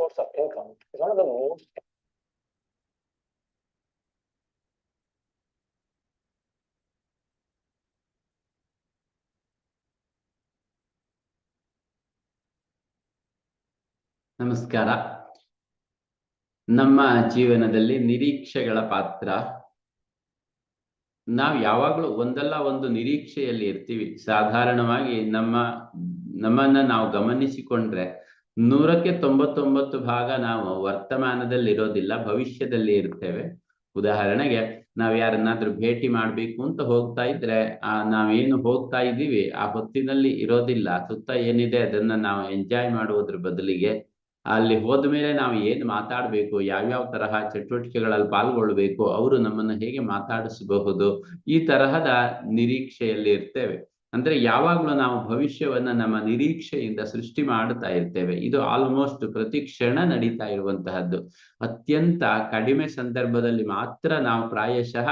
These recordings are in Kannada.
source of income is one of the most ನಮಸ್ಕಾರ. ನಮ್ಮ ಜೀವನದಲ್ಲಿ ನಿರೀಕ್ಷೆಗಳ ಪಾತ್ರ. ನಾವು ಯಾವಾಗಲೂ ಒಂದಲ್ಲ ಒಂದು ನಿರೀಕ್ಷೆಯಲ್ಲಿ ಇರ್ತೀವಿ. ಸಾಧಾರಣವಾಗಿ ನಮ್ಮ ನಮ್ಮನ್ನ ನಾವು ಗಮನಿಸಿಕೊಂಡ್ರೆ ನೂರಕ್ಕೆ ತೊಂಬತ್ತೊಂಬತ್ತು ಭಾಗ ನಾವು ವರ್ತಮಾನದಲ್ಲಿ ಇರೋದಿಲ್ಲ ಭವಿಷ್ಯದಲ್ಲಿ ಇರ್ತೇವೆ. ಉದಾಹರಣೆಗೆ, ನಾವ್ ಯಾರನ್ನಾದ್ರೂ ಭೇಟಿ ಮಾಡ್ಬೇಕು ಅಂತ ಹೋಗ್ತಾ ಇದ್ರೆ, ಆ, ನಾವೇನು ಹೋಗ್ತಾ ಇದ್ದೀವಿ, ಆ ಹೊತ್ತಿನಲ್ಲಿ ಇರೋದಿಲ್ಲ ಸುತ್ತ ಏನಿದೆ ಅದನ್ನ ನಾವು ಎಂಜಾಯ್ ಮಾಡುವುದ್ರ ಬದಲಿಗೆ ಅಲ್ಲಿ ಹೋದ ಮೇಲೆ ನಾವು ಏನು ಮಾತಾಡಬೇಕು, ಯಾವ್ಯಾವ ತರಹ ಚಟುವಟಿಕೆಗಳಲ್ಲಿ ಪಾಲ್ಗೊಳ್ಬೇಕು, ಅವರು ನಮ್ಮನ್ನ ಹೇಗೆ ಮಾತಾಡಿಸಬಹುದು, ಈ ತರಹದ ನಿರೀಕ್ಷೆಯಲ್ಲಿ ಇರ್ತೇವೆ. ಅಂದ್ರೆ ಯಾವಾಗಲೂ ನಾವು ಭವಿಷ್ಯವನ್ನ ನಮ್ಮ ನಿರೀಕ್ಷೆಯಿಂದ ಸೃಷ್ಟಿ ಮಾಡ್ತಾ ಇರ್ತೇವೆ. ಇದು ಆಲ್ಮೋಸ್ಟ್ ಪ್ರತಿ ಕ್ಷಣ ನಡೀತಾ ಇರುವಂತಹದ್ದು. ಅತ್ಯಂತ ಕಡಿಮೆ ಸಂದರ್ಭದಲ್ಲಿ ಮಾತ್ರ ನಾವು ಪ್ರಾಯಶಃ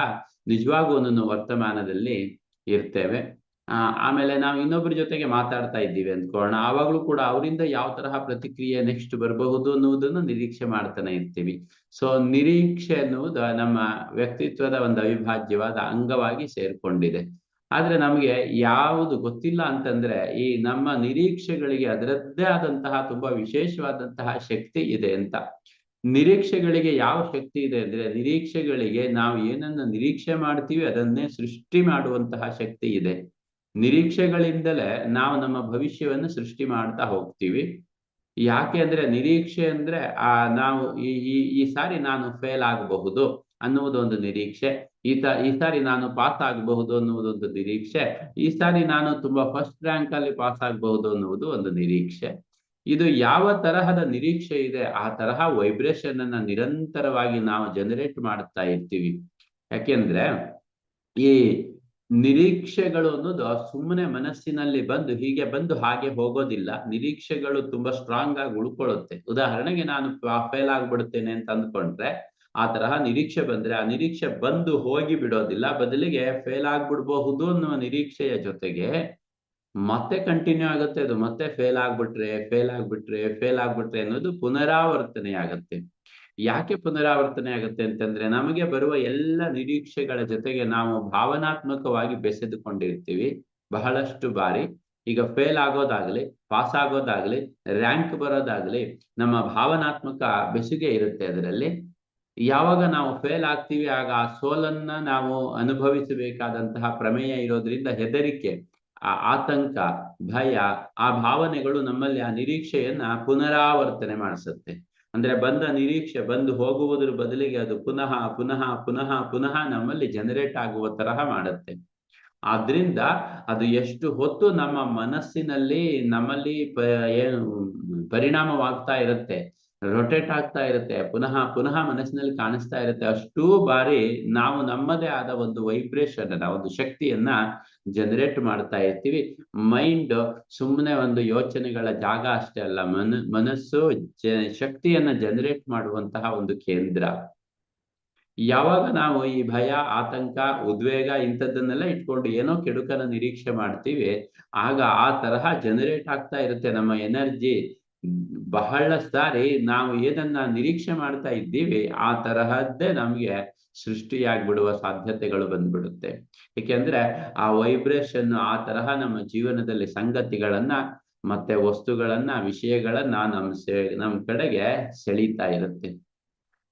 ನಿಜವಾಗೂ ವರ್ತಮಾನದಲ್ಲಿ ಇರ್ತೇವೆ. ಆ, ಆಮೇಲೆ ನಾವು ಇನ್ನೊಬ್ಬರ ಜೊತೆಗೆ ಮಾತಾಡ್ತಾ ಇದ್ದೀವಿ ಅಂದ್ಕೊಳ್ಳೋಣ. ಆವಾಗಲೂ ಕೂಡ ಅವರಿಂದ ಯಾವ ತರಹ ಪ್ರತಿಕ್ರಿಯೆ ನೆಕ್ಸ್ಟ್ ಬರಬಹುದು ಅನ್ನುವುದನ್ನು ನಿರೀಕ್ಷೆ ಮಾಡ್ತಾನೆ ಇರ್ತೀವಿ. ಸೊ ನಿರೀಕ್ಷೆ ಅನ್ನುವುದು ನಮ್ಮ ವ್ಯಕ್ತಿತ್ವದ ಒಂದು ಅವಿಭಾಜ್ಯವಾದ ಅಂಗವಾಗಿ ಸೇರ್ಕೊಂಡಿದೆ. ಆದ್ರೆ ನಮಗೆ ಯಾವುದು ಗೊತ್ತಿಲ್ಲ ಅಂತಂದ್ರೆ ಈ ನಮ್ಮ ನಿರೀಕ್ಷೆಗಳಿಗೆ ಅದರದ್ದೇ ಆದಂತಹ ತುಂಬಾ ವಿಶೇಷವಾದಂತಹ ಶಕ್ತಿ ಇದೆ ಅಂತ. ನಿರೀಕ್ಷೆಗಳಿಗೆ ಯಾವ ಶಕ್ತಿ ಇದೆ ಅಂದ್ರೆ ನಿರೀಕ್ಷೆಗಳಿಗೆ ನಾವು ಏನನ್ನ ನಿರೀಕ್ಷೆ ಮಾಡ್ತೀವಿ ಅದನ್ನೇ ಸೃಷ್ಟಿ ಮಾಡುವಂತಹ ಶಕ್ತಿ ಇದೆ. ನಿರೀಕ್ಷೆಗಳಿಂದಲೇ ನಾವು ನಮ್ಮ ಭವಿಷ್ಯವನ್ನು ಸೃಷ್ಟಿ ಮಾಡ್ತಾ ಹೋಗ್ತೀವಿ. ಯಾಕೆ ಅಂದ್ರೆ ನಿರೀಕ್ಷೆ ಅಂದ್ರೆ ಆ ನಾವು ಈ ಈ ಸಾರಿ ನಾನು ಫೇಲ್ ಆಗಬಹುದು ಅನ್ನುವುದೊಂದು ನಿರೀಕ್ಷೆ. ಈ ತ, ಈ ಸಾರಿ ನಾನು ಪಾಸ್ ಆಗಬಹುದು ಅನ್ನುವುದೊಂದು ನಿರೀಕ್ಷೆ. ಈ ಸಾರಿ ನಾನು ತುಂಬಾ ಫಸ್ಟ್ ರ್ಯಾಂಕ್ ಅಲ್ಲಿ ಪಾಸ್ ಆಗಬಹುದು ಅನ್ನುವುದು ಒಂದು ನಿರೀಕ್ಷೆ. ಇದು ಯಾವ ತರಹದ ನಿರೀಕ್ಷೆ ಇದೆ, ಆ ತರಹ ವೈಬ್ರೇಷನ್ ಅನ್ನ ನಿರಂತರವಾಗಿ ನಾವು ಜನರೇಟ್ ಮಾಡ್ತಾ ಇರ್ತೀವಿ. ಯಾಕೆಂದ್ರೆ ಈ ನಿರೀಕ್ಷೆಗಳು ಅನ್ನೋದು ಸುಮ್ಮನೆ ಮನಸ್ಸಿನಲ್ಲಿ ಬಂದು ಹೀಗೆ ಬಂದು ಹಾಗೆ ಹೋಗೋದಿಲ್ಲ. ನಿರೀಕ್ಷೆಗಳು ತುಂಬಾ ಸ್ಟ್ರಾಂಗ್ ಆಗಿ ಉಳ್ಕೊಳ್ಳುತ್ತೆ. ಉದಾಹರಣೆಗೆ ನಾನು ಫೇಲ್ ಆಗ್ಬಿಡ್ತೇನೆ ಅಂತ ಅಂದ್ಕೊಂಡ್ರೆ ಆ ತರಹ ನಿರೀಕ್ಷೆ ಬಂದ್ರೆ ಆ ನಿರೀಕ್ಷೆ ಬಂದು ಹೋಗಿ ಬಿಡೋದಿಲ್ಲ, ಬದಲಿಗೆ ಫೇಲ್ ಆಗ್ಬಿಡ್ಬಹುದು ಅನ್ನುವ ನಿರೀಕ್ಷೆಯ ಜೊತೆಗೆ ಮತ್ತೆ ಕಂಟಿನ್ಯೂ ಆಗುತ್ತೆ ಅದು. ಮತ್ತೆ ಫೇಲ್ ಆಗ್ಬಿಟ್ರೆ ಫೇಲ್ ಆಗ್ಬಿಟ್ರೆ ಫೇಲ್ ಆಗ್ಬಿಟ್ರೆ ಅನ್ನೋದು ಪುನರಾವರ್ತನೆ ಆಗತ್ತೆ. ಯಾಕೆ ಪುನರಾವರ್ತನೆ ಆಗುತ್ತೆ ಅಂತಂದ್ರೆ ನಮಗೆ ಬರುವ ಎಲ್ಲ ನಿರೀಕ್ಷೆಗಳ ಜೊತೆಗೆ ನಾವು ಭಾವನಾತ್ಮಕವಾಗಿ ಬೆಸೆದುಕೊಂಡಿರ್ತೀವಿ ಬಹಳಷ್ಟು ಬಾರಿ. ಈಗ ಫೇಲ್ ಆಗೋದಾಗ್ಲಿ ಪಾಸ್ ಆಗೋದಾಗ್ಲಿ ರ್ಯಾಂಕ್ ಬರೋದಾಗ್ಲಿ ನಮ್ಮ ಭಾವನಾತ್ಮಕ ಬೆಸುಗೆ ಇರುತ್ತೆ ಅದರಲ್ಲಿ. ಯಾವಾಗ ನಾವು ಫೇಲ್ ಆಗ್ತೀವಿ, ಆಗ ಆ ಸೋಲನ್ನ ನಾವು ಅನುಭವಿಸಬೇಕಾದಂತಹ ಪ್ರಮೇಯ ಇರೋದ್ರಿಂದ ಹೆದರಿಕೆ, ಆ ಆತಂಕ, ಭಯ, ಆ ಭಾವನೆಗಳು ನಮ್ಮಲ್ಲಿ ಆ ನಿರೀಕ್ಷೆಯನ್ನ ಪುನರಾವರ್ತನೆ ಮಾಡಿಸುತ್ತೆ. ಅಂದ್ರೆ ಬಂದ ನಿರೀಕ್ಷೆ ಬಂದು ಹೋಗುವುದರ ಬದಲಿಗೆ ಅದು ಪುನಃ ಪುನಃ ಪುನಃ ಪುನಃ ನಮ್ಮಲ್ಲಿ ಜನರೇಟ್ ಆಗುವ ತರಹ ಮಾಡುತ್ತೆ. ಆದ್ರಿಂದ ಅದು ಎಷ್ಟು ಹೊತ್ತು ನಮ್ಮ ಮನಸ್ಸಿನಲ್ಲಿ, ನಮ್ಮಲ್ಲಿ ಏನು, ಪರಿಣಾಮವಾಗ್ತಾ ಇರುತ್ತೆ ರೊಟೇಟ್ ಆಗ್ತಾ ಇರುತ್ತೆ. ಪುನಃ ಪುನಃ ಮನಸ್ಸಿನಲ್ಲಿ ಕಾಣಿಸ್ತಾ ಇರುತ್ತೆ. ಅಷ್ಟು ಬಾರಿ ನಾವು ನಮ್ಮದೇ ಆದ ಒಂದು ವೈಬ್ರೇಷನ್ ಅನ್ನ, ಒಂದು ಶಕ್ತಿಯನ್ನ ಜನರೇಟ್ ಮಾಡ್ತಾ ಇರ್ತೀವಿ. ಮೈಂಡ್ ಸುಮ್ಮನೆ ಒಂದು ಯೋಚನೆಗಳ ಜಾಗ ಅಷ್ಟೇ ಅಲ್ಲ. ಮನ, ಮನಸ್ಸು ಜ, ಶಕ್ತಿಯನ್ನ ಜನರೇಟ್ ಮಾಡುವಂತಹ ಒಂದು ಕೇಂದ್ರ. ಯಾವಾಗ ನಾವು ಈ ಭಯ, ಆತಂಕ, ಉದ್ವೇಗ ಇಂಥದ್ದನ್ನೆಲ್ಲ ಇಟ್ಕೊಂಡು ಏನೋ ಕೆಡುಕನ ನಿರೀಕ್ಷೆ ಮಾಡ್ತೀವಿ, ಆಗ ಆ ತರಹ ಜನರೇಟ್ ಆಗ್ತಾ ಇರುತ್ತೆ. ನಮ್ಮ ಎನರ್ಜಿ ಬಹಳ ಸಾರಿ ನಾವು ಏನನ್ನ ನಿರೀಕ್ಷೆ ಮಾಡ್ತಾ ಇದ್ದೀವಿ, ಆ ತರಹದ್ದೇ ನಮ್ಗೆ ಸೃಷ್ಟಿಯಾಗ್ಬಿಡುವ ಸಾಧ್ಯತೆಗಳು ಬಂದ್ಬಿಡುತ್ತೆ. ಏಕೆಂದ್ರೆ ಆ ವೈಬ್ರೇಷನ್ ಆ ತರಹ ನಮ್ಮ ಜೀವನದಲ್ಲಿ ಸಂಗತಿಗಳನ್ನ ಮತ್ತೆ ವಸ್ತುಗಳನ್ನ, ವಿಷಯಗಳನ್ನ ನಮ್ ಸೆ, ನಮ್ ಕಡೆಗೆ ಸೆಳೀತಾ ಇರುತ್ತೆ.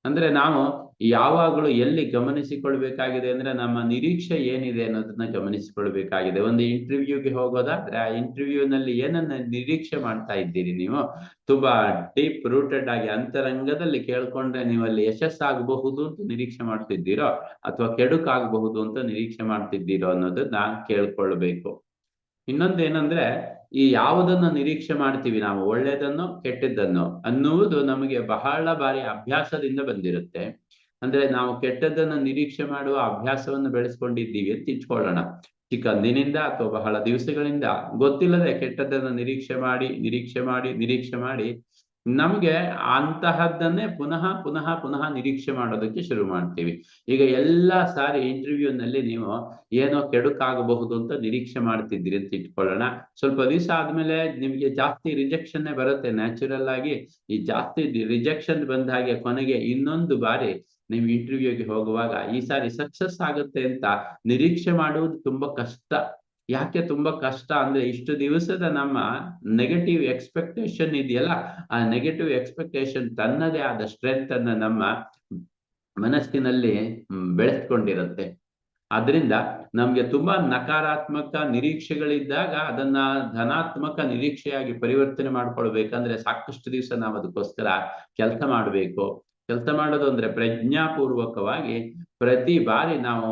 ಅಂದ್ರೆ ನಾವು ಯಾವಾಗಲೂ ಎಲ್ಲಿ ಗಮನಿಸಿಕೊಳ್ಬೇಕಾಗಿದೆ ಅಂದ್ರೆ ನಮ್ಮ ನಿರೀಕ್ಷೆ ಏನಿದೆ ಅನ್ನೋದನ್ನ ಗಮನಿಸಿಕೊಳ್ಬೇಕಾಗಿದೆ. ಒಂದು ಇಂಟರ್ವ್ಯೂಗೆ ಹೋಗೋದಾದ್ರೆ ಆ ಇಂಟರ್ವ್ಯೂನಲ್ಲಿ ಏನನ್ನ ನಿರೀಕ್ಷೆ ಮಾಡ್ತಾ ಇದ್ದೀರಿ ನೀವು? ತುಂಬಾ ಡೀಪ್ ರೂಟೆಡ್ ಆಗಿ ಅಂತರಂಗದಲ್ಲಿ ಕೇಳ್ಕೊಂಡ್ರೆ ನೀವು ಅಲ್ಲಿ ಯಶಸ್ಸಾಗಬಹುದು ಅಂತ ನಿರೀಕ್ಷೆ ಮಾಡ್ತಿದ್ದೀರೋ? ಅಥವಾ ಕೆಡುಕಾಗಬಹುದು ಅಂತ ನಿರೀಕ್ಷೆ ಮಾಡ್ತಿದ್ದೀರೋ ಅನ್ನೋದನ್ನ ಕೇಳ್ಕೊಳ್ಬೇಕು. ಇನ್ನೊಂದೇನಂದ್ರೆ ಈ ಯಾವುದನ್ನ ನಿರೀಕ್ಷೆ ಮಾಡ್ತೀವಿ ನಾವು? ಒಳ್ಳೆಯದನ್ನು ಕೆಟ್ಟದ್ದನ್ನು ಅನ್ನುವುದು ನಮಗೆ ಬಹಳ ಬಾರಿ ಅಭ್ಯಾಸದಿಂದ ಬಂದಿರುತ್ತೆ. ಅಂದ್ರೆ ನಾವು ಕೆಟ್ಟದ್ದನ್ನ ನಿರೀಕ್ಷೆ ಮಾಡುವ ಅಭ್ಯಾಸವನ್ನು ಬೆಳೆಸ್ಕೊಂಡಿದ್ದೀವಿ ಅಂತ ಇಟ್ಕೊಳ್ಳೋಣ. ಚಿಕ್ಕಂದಿನಿಂದ ಅಥವಾ ಬಹಳ ದಿವಸಗಳಿಂದ ಗೊತ್ತಿಲ್ಲದೆ ಕೆಟ್ಟದ್ದನ್ನ ನಿರೀಕ್ಷೆ ಮಾಡಿ ನಿರೀಕ್ಷೆ ಮಾಡಿ ನಿರೀಕ್ಷೆ ಮಾಡಿ ನಮ್ಗೆ ಅಂತಹದ್ದನ್ನೇ ಪುನಃ ಪುನಃ ಪುನಃ ನಿರೀಕ್ಷೆ ಮಾಡೋದಕ್ಕೆ ಶುರು ಮಾಡ್ತೀವಿ. ಈಗ ಎಲ್ಲಾ ಸಾರಿ ಇಂಟರ್ವ್ಯೂನಲ್ಲಿ ನಲ್ಲಿ ನೀವು ಏನೋ ಕೆಡುಕಾಗಬಹುದು ಅಂತ ನಿರೀಕ್ಷೆ ಮಾಡ್ತಿದ್ದೀರಿ ಅಂತ ಇಟ್ಕೊಳ್ಳೋಣ. ಸ್ವಲ್ಪ ದಿವಸ ಆದ್ಮೇಲೆ ನಿಮ್ಗೆ ಜಾಸ್ತಿ ರಿಜೆಕ್ಷನ್ನೇ ಬರುತ್ತೆ. ನ್ಯಾಚುರಲ್ ಆಗಿ ಈ ಜಾಸ್ತಿ ರಿಜೆಕ್ಷನ್ ಬಂದ ಹಾಗೆ ಕೊನೆಗೆ ಇನ್ನೊಂದು ಬಾರಿ ನೀವು ಇಂಟರ್ವ್ಯೂಗೆ ಹೋಗುವಾಗ, ಈ ಸಾರಿ ಸಕ್ಸಸ್ ಆಗುತ್ತೆ ಅಂತ ನಿರೀಕ್ಷೆ ಮಾಡುವುದು ತುಂಬಾ ಕಷ್ಟ. ಯಾಕೆ ತುಂಬಾ ಕಷ್ಟ ಅಂದ್ರೆ, ಇಷ್ಟು ದಿವಸದ ನಮ್ಮ ನೆಗೆಟಿವ್ ಎಕ್ಸ್ಪೆಕ್ಟೇಷನ್ ಇದೆಯಲ್ಲ, ಆ ನೆಗೆಟಿವ್ ಎಕ್ಸ್ಪೆಕ್ಟೇಷನ್ ತನ್ನದೇ ಆದ ಸ್ಟ್ರೆಂತ್ ಅನ್ನ ನಮ್ಮ ಮನಸ್ಸಿನಲ್ಲಿ ಬೆಳೆಸ್ಕೊಂಡಿರುತ್ತೆ. ಅದರಿಂದ ನಮ್ಗೆ ತುಂಬಾ ನಕಾರಾತ್ಮಕ ನಿರೀಕ್ಷೆಗಳಿದ್ದಾಗ ಅದನ್ನ ಧನಾತ್ಮಕ ನಿರೀಕ್ಷೆಯಾಗಿ ಪರಿವರ್ತನೆ ಮಾಡ್ಕೊಳ್ಬೇಕಂದ್ರೆ ಸಾಕಷ್ಟು ದಿವಸ ನಾವು ಅದಕ್ಕೋಸ್ಕರ ಕೆಲಸ ಮಾಡಬೇಕು. ಕೆಲಸ ಮಾಡೋದು ಅಂದ್ರೆ ಪ್ರಜ್ಞಾಪೂರ್ವಕವಾಗಿ ಪ್ರತಿ ಬಾರಿ ನಾವು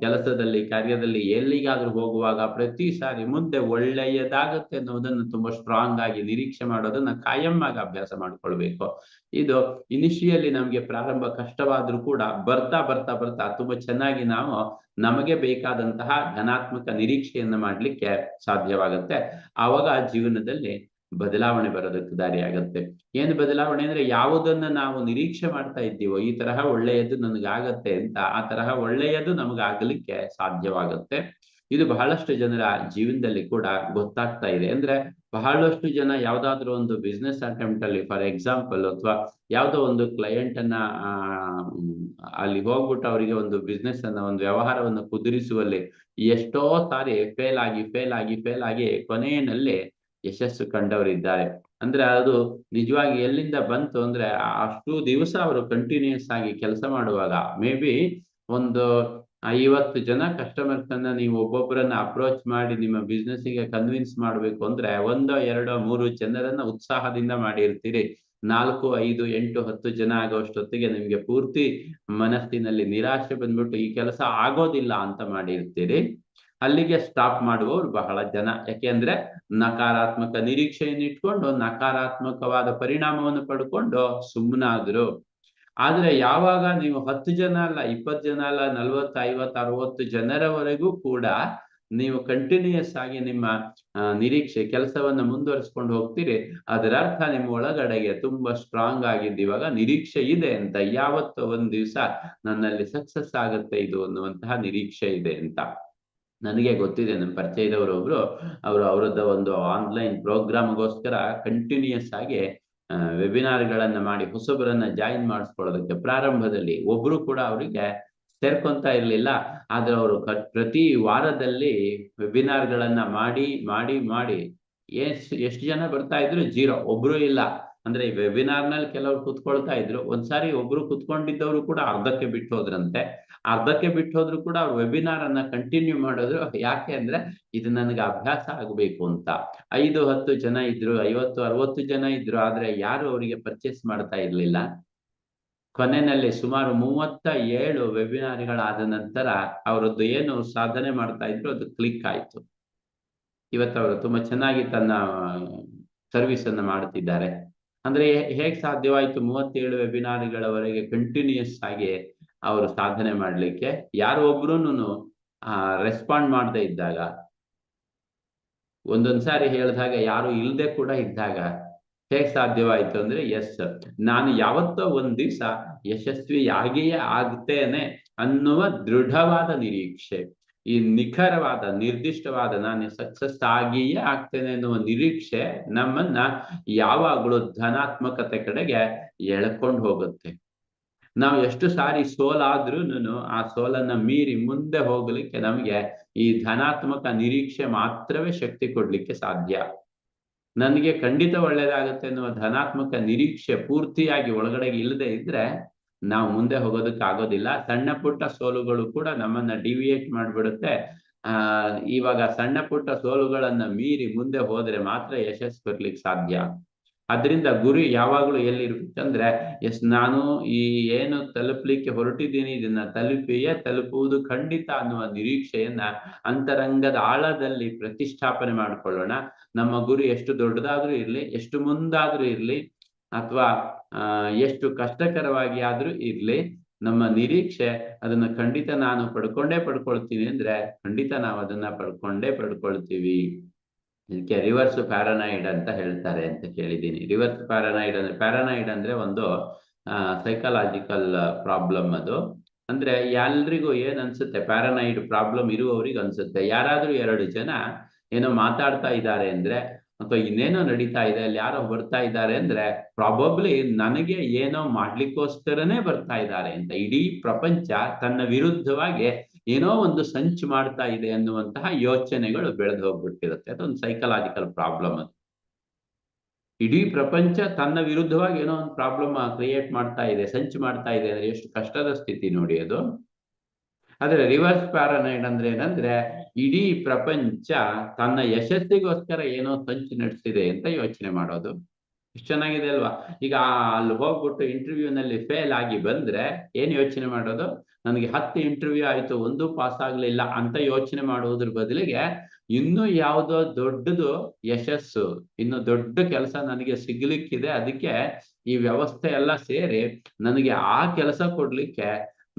ಕೆಲಸದಲ್ಲಿ, ಕಾರ್ಯದಲ್ಲಿ ಎಲ್ಲಿಗಾದ್ರೂ ಹೋಗುವಾಗ ಪ್ರತಿ ಸಾರಿ ಮುಂದೆ ಒಳ್ಳೆಯದಾಗುತ್ತೆ ಅನ್ನೋದನ್ನ ತುಂಬಾ ಸ್ಟ್ರಾಂಗ್ ಆಗಿ ನಿರೀಕ್ಷೆ ಮಾಡೋದನ್ನ ಕಾಯಂ ಆಗಿ ಅಭ್ಯಾಸ ಮಾಡ್ಕೊಳ್ಬೇಕು. ಇದು ಇನಿಷಿಯಲಿ ನಮ್ಗೆ ಪ್ರಾರಂಭ ಕಷ್ಟವಾದ್ರೂ ಕೂಡ ಬರ್ತಾ ಬರ್ತಾ ಬರ್ತಾ ತುಂಬಾ ಚೆನ್ನಾಗಿ ನಾವು ನಮಗೆ ಬೇಕಾದಂತಹ ಧನಾತ್ಮಕ ನಿರೀಕ್ಷೆಯನ್ನ ಮಾಡ್ಲಿಕ್ಕೆ ಸಾಧ್ಯವಾಗುತ್ತೆ. ಆವಾಗ ಜೀವನದಲ್ಲಿ ಬದಲಾವಣೆ ಬರೋದಕ್ಕೆ ದಾರಿ ಆಗುತ್ತೆ. ಏನು ಬದಲಾವಣೆ ಅಂದ್ರೆ ಯಾವುದನ್ನ ನಾವು ನಿರೀಕ್ಷೆ ಮಾಡ್ತಾ ಇದ್ದೀವೋ, ಈ ತರಹ ಒಳ್ಳೆಯದು ನನಗಾಗತ್ತೆ ಅಂತ ಆ ತರಹ ಒಳ್ಳೆಯದು ನಮಗಾಗಲಿಕ್ಕೆ ಸಾಧ್ಯವಾಗುತ್ತೆ. ಇದು ಬಹಳಷ್ಟು ಜನರ ಜೀವನದಲ್ಲಿ ಕೂಡ ಗೊತ್ತಾಗ್ತಾ ಇದೆ. ಅಂದ್ರೆ ಬಹಳಷ್ಟು ಜನ ಯಾವ್ದಾದ್ರು ಒಂದು ಬಿಸ್ನೆಸ್ ಅಟೆಂಪ್ಟ್ ಅಲ್ಲಿ ಫಾರ್ ಎಕ್ಸಾಂಪಲ್ ಅಥವಾ ಯಾವ್ದೋ ಒಂದು ಕ್ಲೈಂಟ್ ಅನ್ನ ಅಲ್ಲಿ ಹೋಗ್ಬಿಟ್ಟು ಅವರಿಗೆ ಒಂದು ಬಿಸ್ನೆಸ್ ಅನ್ನ, ಒಂದು ವ್ಯವಹಾರವನ್ನು ಕುದುರಿಸುವಲ್ಲಿ ಎಷ್ಟೋ ಸಾರಿ ಫೇಲ್ ಆಗಿ ಫೇಲ್ ಆಗಿ ಫೇಲ್ ಆಗಿ ಕೊನೆಯಲ್ಲಿ ಯಶಸ್ಸು ಕಂಡವರಿದ್ದಾರೆ. ಅಂದ್ರೆ ಅದು ನಿಜವಾಗಿ ಎಲ್ಲಿಂದ ಬಂತು ಅಂದ್ರೆ ಅಷ್ಟು ದಿವಸ ಅವರು ಕಂಟಿನ್ಯೂಸ್ ಆಗಿ ಕೆಲಸ ಮಾಡುವಾಗ ಮೇ ಬಿ ಒಂದು ಐವತ್ತು ಜನ ಕಸ್ಟಮರ್ಸ್ ಅನ್ನ ನೀವು ಒಬ್ಬೊಬ್ಬರನ್ನ ಅಪ್ರೋಚ್ ಮಾಡಿ ನಿಮ್ಮ ಬಿಸ್ನೆಸ್ಗೆ ಕನ್ವಿನ್ಸ್ ಮಾಡ್ಬೇಕು ಅಂದ್ರೆ ಒಂದೋ ಎರಡೋ ಮೂರು ಜನರನ್ನ ಉತ್ಸಾಹದಿಂದ ಮಾಡಿರ್ತೀರಿ. ನಾಲ್ಕು, ಐದು, ಎಂಟು, ಹತ್ತು ಜನ ಆಗೋಷ್ಟೊತ್ತಿಗೆ ನಿಮ್ಗೆ ಪೂರ್ತಿ ಮನಸ್ಸಿನಲ್ಲಿ ನಿರಾಶೆ ಬಂದ್ಬಿಟ್ಟು ಈ ಕೆಲಸ ಆಗೋದಿಲ್ಲ ಅಂತ ಮಾಡಿರ್ತೀರಿ. ಅಲ್ಲಿಗೆ ಸ್ಟಾಪ್ ಮಾಡುವವರು ಬಹಳ ಜನ. ಯಾಕೆಂದ್ರೆ ನಕಾರಾತ್ಮಕ ನಿರೀಕ್ಷೆಯನ್ನು ಇಟ್ಕೊಂಡು, ನಕಾರಾತ್ಮಕವಾದ ಪರಿಣಾಮವನ್ನು ಪಡ್ಕೊಂಡು ಸುಮ್ಮನಾದ್ರು ಆದ್ರೆ ಯಾವಾಗ ನೀವು ಹತ್ತು ಜನ ಅಲ್ಲ, ಇಪ್ಪತ್ತು ಜನ ಅಲ್ಲ, ನಲ್ವತ್ತು, ಐವತ್ತು, ಅರವತ್ತು ಜನರವರೆಗೂ ಕೂಡ ನೀವು ಕಂಟಿನ್ಯೂಯಸ್ ಆಗಿ ನಿಮ್ಮ ನಿರೀಕ್ಷೆ, ಕೆಲಸವನ್ನು ಮುಂದುವರಿಸ್ಕೊಂಡು ಹೋಗ್ತೀರಿ. ಅದರ ಅರ್ಥ ನಿಮ್ಮ ಒಳಗಡೆಗೆ ತುಂಬಾ ಸ್ಟ್ರಾಂಗ್ ಆಗಿದ್ದು ಇವಾಗ ನಿರೀಕ್ಷೆ ಇದೆ ಅಂತ. ಯಾವತ್ತೋ ಒಂದ್ ದಿವ್ಸ ನನ್ನಲ್ಲಿ ಸಕ್ಸಸ್ ಆಗುತ್ತೆ ಇದು ಅನ್ನುವಂತಹ ನಿರೀಕ್ಷೆ ಇದೆ ಅಂತ. ನನಗೆ ಗೊತ್ತಿದೆ ನಮ್ಮ ಪರಿಚಯದವರು ಒಬ್ರು, ಅವರು ಅವರದ್ದು ಒಂದು ಆನ್ಲೈನ್ ಪ್ರೋಗ್ರಾಮ್ಗೋಸ್ಕರ ಕಂಟಿನ್ಯೂಸ್ ಆಗಿ ವೆಬಿನಾರ್ಗಳನ್ನು ಮಾಡಿ, ಹೊಸಬರನ್ನ ಜಾಯಿನ್ ಮಾಡಿಸ್ಕೊಳ್ಳೋದಕ್ಕೆ ಪ್ರಾರಂಭದಲ್ಲಿ ಒಬ್ರು ಕೂಡ ಅವರಿಗೆ ಸೇರ್ಕೊಂತ ಇರಲಿಲ್ಲ. ಆದ್ರೆ ಅವರು ಪ್ರತಿ ವಾರದಲ್ಲಿ ವೆಬಿನಾರ್ಗಳನ್ನ ಮಾಡಿ ಮಾಡಿ ಮಾಡಿ ಎಷ್ಟು ಜನ ಬರ್ತಾ ಇದ್ರು? ಜೀರೋ, ಒಬ್ರು ಇಲ್ಲ. ಅಂದ್ರೆ ಈ ವೆಬಿನಾರ್ನಲ್ಲಿ ಕೆಲವರು ಕುತ್ಕೊಳ್ತಾ ಇದ್ರು. ಒಂದ್ಸಾರಿ ಒಬ್ರು ಕುತ್ಕೊಂಡಿದ್ದವರು ಕೂಡ ಅರ್ಧಕ್ಕೆ ಬಿಟ್ಟು ಹೋದ್ರಂತೆ. ಅರ್ಧಕ್ಕೆ ಬಿಟ್ಟು ಹೋದ್ರು ಕೂಡ ಅವ್ರು ವೆಬಿನಾರ್ ಅನ್ನ ಕಂಟಿನ್ಯೂ ಮಾಡಿದ್ರು. ಯಾಕೆ ಅಂದ್ರೆ ಇದು ನನಗೆ ಅಭ್ಯಾಸ ಆಗ್ಬೇಕು ಅಂತ. ಐದು, ಹತ್ತು ಜನ ಇದ್ರು, ಐವತ್ತು, ಅರವತ್ತು ಜನ ಇದ್ರು, ಆದ್ರೆ ಯಾರು ಅವರಿಗೆ ಪರ್ಚೇಸ್ ಮಾಡ್ತಾ ಇರ್ಲಿಲ್ಲ? ಕೊನೆಯಲ್ಲಿ ಸುಮಾರು ಮೂವತ್ತ ಏಳು ವೆಬಿನಾರ್ಗಳಾದ ನಂತರ ಅವರದ್ದು ಏನು ಸಾಧನೆ ಮಾಡ್ತಾ ಇದ್ರು, ಅದು ಕ್ಲಿಕ್ ಆಯ್ತು. ಇವತ್ತು ಅವರು ತುಂಬಾ ಚೆನ್ನಾಗಿ ತನ್ನ ಸರ್ವಿಸ್ ಅನ್ನ ಮಾಡ್ತಿದ್ದಾರೆ. ಅಂದ್ರೆ ಹೇಗ್ ಸಾಧ್ಯವಾಯ್ತು ಮೂವತ್ತೇಳು ವೆಬಿನಾರ್ಗಳವರೆಗೆ ಕಂಟಿನ್ಯೂಸ್ ಆಗಿ ಅವರು ಸಾಧನೆ ಮಾಡ್ಲಿಕ್ಕೆ? ಯಾರು ಒಬ್ರು ರೆಸ್ಪಾಂಡ್ ಮಾಡದೇ ಇದ್ದಾಗ ಒಂದೊಂದ್ಸಾರಿ ಹೇಳಿದಾಗ ಯಾರು ಇಲ್ಲದೆ ಕೂಡ ಇದ್ದಾಗ ಹೇಗ್ ಸಾಧ್ಯವಾಯ್ತು ಅಂದ್ರೆ ಎಸ್ ನಾನು ಯಾವತ್ತೋ ಒಂದ್ ದಿವ್ಸ ಯಶಸ್ವಿಯಾಗಿಯೇ ಆಗ್ತೇನೆ ಅನ್ನುವ ದೃಢವಾದ ನಿರೀಕ್ಷೆ. ಈ ನಿಖರವಾದ, ನಿರ್ದಿಷ್ಟವಾದ ನಾನು ಸಕ್ಸಸ್ ಆಗಿಯೇ ಆಗ್ತೇನೆ ಎನ್ನುವ ನಿರೀಕ್ಷೆ ನಮ್ಮನ್ನ ಯಾವಾಗಲೂ ಧನಾತ್ಮಕತೆ ಕಡೆಗೆ ಎಳ್ಕೊಂಡು ಹೋಗುತ್ತೆ. ನಾವು ಎಷ್ಟು ಸಾರಿ ಸೋಲಾದ್ರೂನು ಆ ಸೋಲನ್ನ ಮೀರಿ ಮುಂದೆ ಹೋಗ್ಲಿಕ್ಕೆ ನಮಗೆ ಈ ಧನಾತ್ಮಕ ನಿರೀಕ್ಷೆ ಮಾತ್ರವೇ ಶಕ್ತಿ ಕೊಡ್ಲಿಕ್ಕೆ ಸಾಧ್ಯ. ನನಗೆ ಖಂಡಿತ ಒಳ್ಳೇದಾಗುತ್ತೆ ಅನ್ನುವ ಧನಾತ್ಮಕ ನಿರೀಕ್ಷೆ ಪೂರ್ತಿಯಾಗಿ ಒಳಗಡೆ ಇಲ್ಲದೆ ಇದ್ರೆ ನಾವು ಮುಂದೆ ಹೋಗೋದಕ್ಕೆ ಆಗೋದಿಲ್ಲ ಸಣ್ಣ ಪುಟ್ಟ ಸೋಲುಗಳು ಕೂಡ ನಮ್ಮನ್ನ ಡಿವಿಯೇಟ್ ಮಾಡಿಬಿಡುತ್ತೆ. ಆ, ಇವಾಗ ಸಣ್ಣ ಪುಟ್ಟ ಸೋಲುಗಳನ್ನ ಮೀರಿ ಮುಂದೆ ಹೋದ್ರೆ ಮಾತ್ರ ಯಶಸ್ಸು ಬರ್ಲಿಕ್ಕೆ ಸಾಧ್ಯ. ಅದರಿಂದ ಗುರಿ ಯಾವಾಗ್ಲೂ ಎಲ್ಲಿರ್ಬೇಕಂದ್ರೆ ಎಸ್, ನಾನು ಈ ಏನು ತಲುಪಲಿಕ್ಕೆ ಹೊರಟಿದ್ದೀನಿ, ಇದನ್ನ ತಲುಪಿಯೇ ತಲುಪುವುದು ಖಂಡಿತ ಅನ್ನುವ ನಿರೀಕ್ಷೆಯನ್ನ ಅಂತರಂಗದ ಆಳದಲ್ಲಿ ಪ್ರತಿಷ್ಠಾಪನೆ ಮಾಡಿಕೊಳ್ಳೋಣ. ನಮ್ಮ ಗುರಿ ಎಷ್ಟು ದೊಡ್ಡದಾದ್ರೂ ಇರ್ಲಿ, ಎಷ್ಟು ಮುಂದಾದ್ರೂ ಇರ್ಲಿ ಅಥವಾ ಎಷ್ಟು ಕಷ್ಟಕರವಾಗಿ ಆದ್ರೂ ಇರ್ಲಿ, ನಮ್ಮ ನಿರೀಕ್ಷೆ ಅದನ್ನ ಖಂಡಿತ ನಾನು ಪಡ್ಕೊಂಡೇ ಪಡ್ಕೊಳ್ತೀನಿ ಅಂದ್ರೆ ಖಂಡಿತ ನಾವು ಅದನ್ನ ಪಡ್ಕೊಂಡೇ ಪಡ್ಕೊಳ್ತೀವಿ. ಇದಕ್ಕೆ ರಿವರ್ಸ್ ಪ್ಯಾರನೈಡ್ ಅಂತ ಹೇಳ್ತಾರೆ ಅಂತ ಕೇಳಿದ್ದೀನಿ. ರಿವರ್ಸ್ ಪ್ಯಾರನೈಡ್ ಅಂದ್ರೆ ಪ್ಯಾರನೈಡ್ ಅಂದ್ರೆ ಒಂದು ಸೈಕಲಾಜಿಕಲ್ ಪ್ರಾಬ್ಲಮ್ ಅದು. ಅಂದ್ರೆ ಎಲ್ರಿಗೂ ಏನ್ ಅನ್ಸುತ್ತೆ? ಪ್ಯಾರನೈಡ್ ಪ್ರಾಬ್ಲಮ್ ಇರುವವ್ರಿಗೆ ಅನ್ಸುತ್ತೆ. ಯಾರಾದ್ರೂ ಎರಡು ಜನ ಏನೋ ಮಾತಾಡ್ತಾ ಇದ್ದಾರೆ ಅಂದ್ರೆ ಅಥವಾ ಇನ್ನೇನೋ ನಡೀತಾ ಇದೆ, ಅಲ್ಲಿ ಯಾರೋ ಬರ್ತಾ ಇದ್ದಾರೆ ಅಂದ್ರೆ ಪ್ರಾಬಬ್ಲಿ ನನಗೆ ಏನೋ ಮಾಡ್ಲಿಕ್ಕೋಸ್ಕರನೇ ಬರ್ತಾ ಇದ್ದಾರೆ ಅಂತ ಇಡೀ ಪ್ರಪಂಚ ತನ್ನ ವಿರುದ್ಧವಾಗಿ ಏನೋ ಒಂದು ಸಂಚು ಮಾಡ್ತಾ ಇದೆ ಅನ್ನುವಂತಹ ಯೋಚನೆಗಳು ಬೆಳೆದು ಹೋಗ್ಬಿಟ್ಟಿರುತ್ತೆ. ಅದೊಂದು ಸೈಕಲಾಜಿಕಲ್ ಪ್ರಾಬ್ಲಮ್ ಅದು. ಇಡೀ ಪ್ರಪಂಚ ತನ್ನ ವಿರುದ್ಧವಾಗಿ ಏನೋ ಒಂದು ಪ್ರಾಬ್ಲಮ್ ಕ್ರಿಯೇಟ್ ಮಾಡ್ತಾ ಇದೆ, ಸಂಚು ಮಾಡ್ತಾ ಇದೆ ಅಂದ್ರೆ ಎಷ್ಟು ಕಷ್ಟದ ಸ್ಥಿತಿ ನೋಡಿ ಅದು. ಆದ್ರೆ ರಿವರ್ಸ್ ಪ್ಯಾರನೈಡ್ ಅಂದ್ರೆ ಏನಂದ್ರೆ ಇಡೀ ಪ್ರಪಂಚ ತನ್ನ ಯಶಸ್ಸಿಗೋಸ್ಕರ ಏನೋ ಸಂಚು ನಡೆಸಿದೆ ಅಂತ ಯೋಚನೆ ಮಾಡೋದು. ಇಷ್ಟು ಚೆನ್ನಾಗಿದೆ ಅಲ್ವಾ? ಈಗ ಅಲ್ಲಿ ಹೋಗ್ಬಿಟ್ಟು ಇಂಟರ್ವ್ಯೂ ನಲ್ಲಿ ಫೇಲ್ ಆಗಿ ಬಂದ್ರೆ ಏನ್ ಯೋಚನೆ ಮಾಡೋದು? ನನಗೆ ಹತ್ತು ಇಂಟರ್ವ್ಯೂ ಆಯ್ತು, ಒಂದು ಪಾಸ್ ಆಗ್ಲಿಲ್ಲ ಅಂತ ಯೋಚನೆ ಮಾಡುವುದ್ರ ಬದಲಿಗೆ ಇನ್ನೂ ಯಾವುದೋ ದೊಡ್ಡದು ಯಶಸ್ಸು, ಇನ್ನು ದೊಡ್ಡ ಕೆಲಸ ನನಗೆ ಸಿಗ್ಲಿಕ್ಕಿದೆ, ಅದಕ್ಕೆ ಈ ವ್ಯವಸ್ಥೆ ಎಲ್ಲ ಸೇರಿ ನನಗೆ ಆ ಕೆಲಸ ಕೊಡ್ಲಿಕ್ಕೆ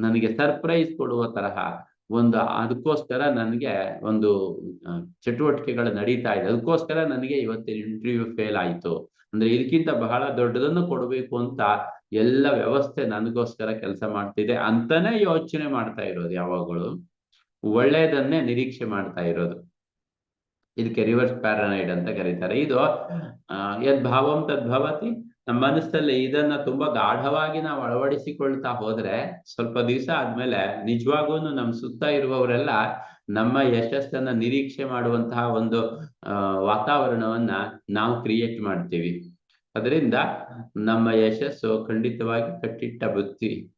ನನಗೆ ಸರ್ಪ್ರೈಸ್ ಕೊಡುವ ತರಹ ಒಂದು ಅದಕ್ಕೋಸ್ಕರ ನನಗೆ ಒಂದು ಚಟುವಟಿಕೆಗಳು ನಡೀತಾ ಇದೆ. ಅದಕ್ಕೋಸ್ಕರ ನನಗೆ ಇವತ್ತಿನ ಇಂಟರ್ವ್ಯೂ ಫೇಲ್ ಆಯ್ತು. ಅಂದ್ರೆ ಇದಕ್ಕಿಂತ ಬಹಳ ದೊಡ್ಡದನ್ನು ಕೊಡಬೇಕು ಅಂತ ಎಲ್ಲ ವ್ಯವಸ್ಥೆ ನನಗೋಸ್ಕರ ಕೆಲಸ ಮಾಡ್ತಿದೆ ಅಂತಾನೆ ಯೋಚನೆ ಮಾಡ್ತಾ ಇರೋದು ಯಾವಾಗಲೂ. ಒಳ್ಳೆಯದನ್ನೇ ನಿರೀಕ್ಷೆ ಮಾಡ್ತಾ ಇರೋದು. ಇದಕ್ಕೆ ರಿವರ್ಸ್ ಪ್ಯಾರನೈಡ್ ಅಂತ ಕರೀತಾರೆ. ಇದು ಯದ್ ಭಾವಂ ತದ್ಭವತಿ ನಮ್ಮ ಮನಸ್ಸಲ್ಲಿ ಇದನ್ನ ತುಂಬಾ ಗಾಢವಾಗಿ ನಾವು ಅಳವಡಿಸಿಕೊಳ್ತಾ ಹೋದ್ರೆ ಸ್ವಲ್ಪ ದಿವಸ ಆದ್ಮೇಲೆ ನಿಜವಾಗೂ ನಮ್ಮ ಸುತ್ತ ಇರುವವರೆಲ್ಲ ನಮ್ಮ ಯಶಸ್ಸನ್ನ ನಿರೀಕ್ಷೆ ಮಾಡುವಂತಹ ಒಂದು ವಾತಾವರಣವನ್ನ ನಾವು ಕ್ರಿಯೇಟ್ ಮಾಡ್ತೀವಿ. ಅದರಿಂದ ನಮ್ಮ ಯಶಸ್ಸು ಖಂಡಿತವಾಗಿ ಕಟ್ಟಿಟ್ಟ ಬುತ್ತಿ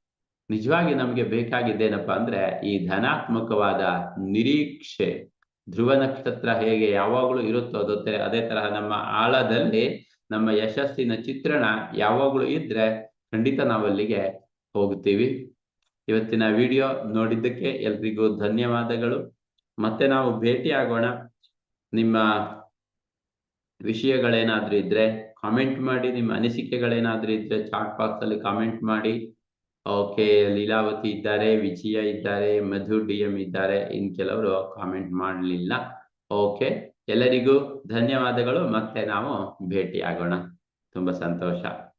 ನಿಜವಾಗಿ ನಮ್ಗೆ ಬೇಕಾಗಿದ್ದೇನಪ್ಪ ಅಂದ್ರೆ ಈ ಧನಾತ್ಮಕವಾದ ನಿರೀಕ್ಷೆ, ಧ್ರುವ ನಕ್ಷತ್ರ ಹೇಗೆ ಯಾವಾಗಲೂ ಇರುತ್ತೋ ಅದೇ ತರಹ ನಮ್ಮ ಆಳದಲ್ಲಿ ನಮ್ಮ ಯಶಸ್ಸಿನ ಚಿತ್ರಣ ಯಾವಾಗಲೂ ಇದ್ರೆ ಖಂಡಿತ ನಾವಲ್ಲಿಗೆ ಹೋಗ್ತೀವಿ ಇವತ್ತಿನ ವಿಡಿಯೋ ನೋಡಿದ್ದಕ್ಕೆ ಎಲ್ರಿಗೂ ಧನ್ಯವಾದಗಳು. ಮತ್ತೆ ನಾವು ಭೇಟಿ ಆಗೋಣ ನಿಮ್ಮ ವಿಷಯಗಳೇನಾದ್ರೂ ಇದ್ರೆ ಕಾಮೆಂಟ್ ಮಾಡಿ, ನಿಮ್ಮ ಅನಿಸಿಕೆಗಳೇನಾದ್ರೂ ಇದ್ರೆ ಚಾಟ್ ಬಾಕ್ಸ್ ಅಲ್ಲಿ ಕಾಮೆಂಟ್ ಮಾಡಿ. ಓಕೆ, ಲೀಲಾವತಿ ಇದ್ದಾರೆ, ವಿಜಯ ಇದ್ದಾರೆ, ಮಧು, ಡಿ ಎಂ ಇದ್ದಾರೆ. ಇನ್ ಕೆಲವರು ಕಾಮೆಂಟ್ ಮಾಡಲಿಲ್ಲ. ಓಕೆ. ಎಲ್ಲರಿಗೂ ಧನ್ಯವಾದಗಳು. ಮತ್ತೆ ನಾವು ಭೇಟಿ ಆಗೋಣ ತುಂಬಾ ಸಂತೋಷ.